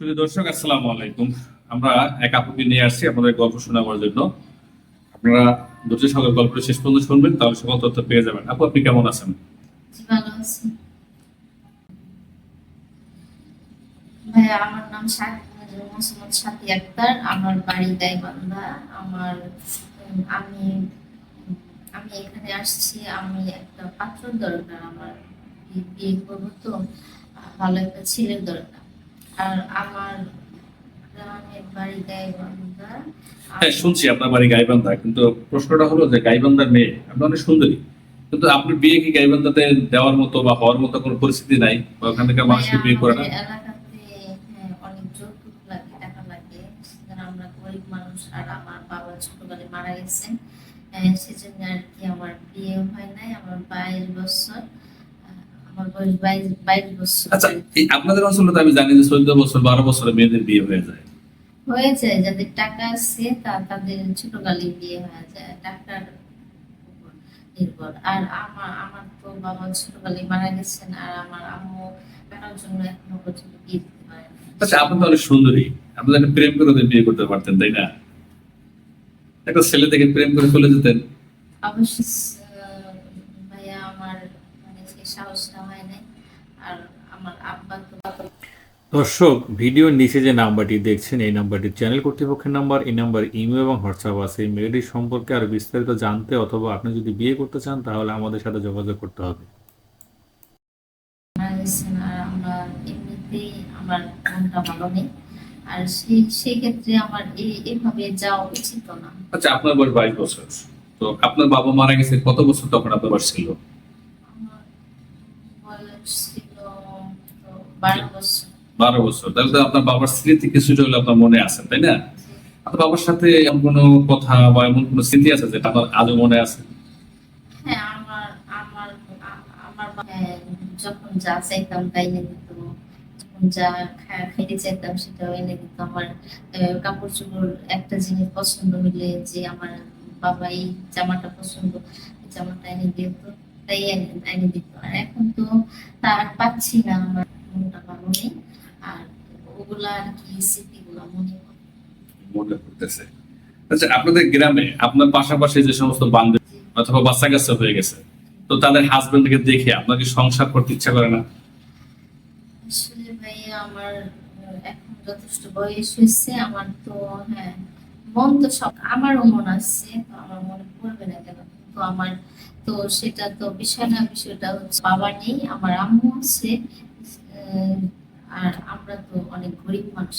প্রিয় দর্শক, আসসালামু আলাইকুম। আমরা এক আপুকে নিয়ে আসছি আপনাদের গল্প শোনাবার জন্য। আপনারা ধৈর্য সঙ্গে গল্পটা শেষ পর্যন্ত শুনবেন, তাহলে সকল তথ্য পেয়ে যাবেন। আপু, আপনি কেমন আছেন? আমার নাম মোহাম্মদ সাথী আক্তার। আমার বাড়ি গাইবান্ধা। আমার, আমি আমি এখানে আসছি। আমি একটা পাত্র দরকার। আমার বিয়ে করব তো ভালো একটা ছেলের দরকার। আর আমার হ্যাঁ শুনছি আপনার বাড়ি গাইবান্ধা কিন্তু প্রশ্নটা হলো যে গাইবান্ধার মেয়ে আপনি অনেক সুন্দরী কিন্তু আপনার বিয়ে কি গাইবান্ধাতে দেওয়ার মতো বা হওয়ার মতো কোনো পরিস্থিতি নাই? বা ওখান থেকে মানুষকে বিয়ে করে না? হ্যাঁ, মারা গেছেন। আহ, সেজন্য আর কি আমার বিয়ে হয় নাই আমার বাইশ বছর আহ, আমার বয়স বাইশ বাইশ বছর আচ্ছা আপনাদের অঞ্চলে তো আমি জানি যে চোদ্দ বছর বারো বছরে মেয়েদের বিয়ে হয়ে যায়। হয়ে যায় যাদের টাকা আছে তা তাদের বিয়ে হয়ে যায় টাকার নির্ভর। আর আমার আমার তো বাবা ছোটকালে মারা গেছেন আর আমার আম্মু জন্য এখনও পর্যন্ত বিয়ে দিতে পারে না আচ্ছা আপনি তো অনেক সুন্দরী। আপনি তো প্রেম করে ওদের বিয়ে করতে পারতেন তাই না? একটা ছেলে থেকে প্রেম করে চলে যেতেন। অবশ্য আহ, ভাইয়া আমার মানে সেই সাহসটা হয় নাই। আর আমার আব্বা তো দর্শক ভিডিওর নিচে যে নাম্বারটি দেখছেন এই নাম্বারটি চ্যানেল কর্তৃপক্ষের নাম্বার এই নাম্বার ইমেল এবং হোয়াটসঅ্যাপ আছে। এই মেয়েটির সম্পর্কে আরও বিস্তারিত জানতে অথবা আপনি যদি বিয়ে করতে চান তাহলে আমাদের সাথে যোগাযোগ করতে হবে। আমরা এমনিতেই আমার মনটা ভালো নেই। আর সেই সেই ক্ষেত্রে আমার এভাবে যাওয়া উচিত না। আচ্ছা আপনার বয়স বাইশ বছর। তো আপনার বাবা মারা গেছে কত বছর তখন আপনার বয়স ছিল আমার বয়স ছিল তো বারো বছর। তাহলে তো আপনার বাবার স্মৃতি কিছুটা হলে আপনার মনে আছে তাই না? আপনার বাবার সাথে এমন কোনো কথা বা এমন কোনো স্মৃতি আছে যেটা আপনার আজও মনে আছে? হ্যাঁ আমার আমার আমার হ্যাঁ, যখন যা চাইতাম তাই এনে দিত যা খাইতে চাইতাম সেটাও এনে দিত। আমার কাপড় চোপড় একটা জিনিস পছন্দ হইলে যে আমার বাবা এই জামাটা পছন্দ জামাটা এনে দিত তাই এনে দিত। আর এখন তো তা আর পাচ্ছি না আমার। মনটা ভালো নেই। আর ওগুলা আর কি স্মৃতিগুলো মনে মনে করতেছে আচ্ছা আপনাদের গ্রামে আপনার পাশাপাশি যে সমস্ত বান্ধব অথবা বাচ্চা কাচ্চা হয়ে গেছে তো তাদের হাজবেন্ডকে দেখে আপনাকে সংসার করতে ইচ্ছা করে না? আসলে ভাই আমার এখন যথেষ্ট বয়স হয়েছে। আমার তো হ্যাঁ মন তো সব আমারও মন আছে তো আমার মনে পড়বে না কেন? কিন্তু আমার তো সেটা তো বিষয় না বিষয়টা হচ্ছে বাবা নেই আমার আম্মু আছে। আর আমরা তো অনেক গরিব মানুষ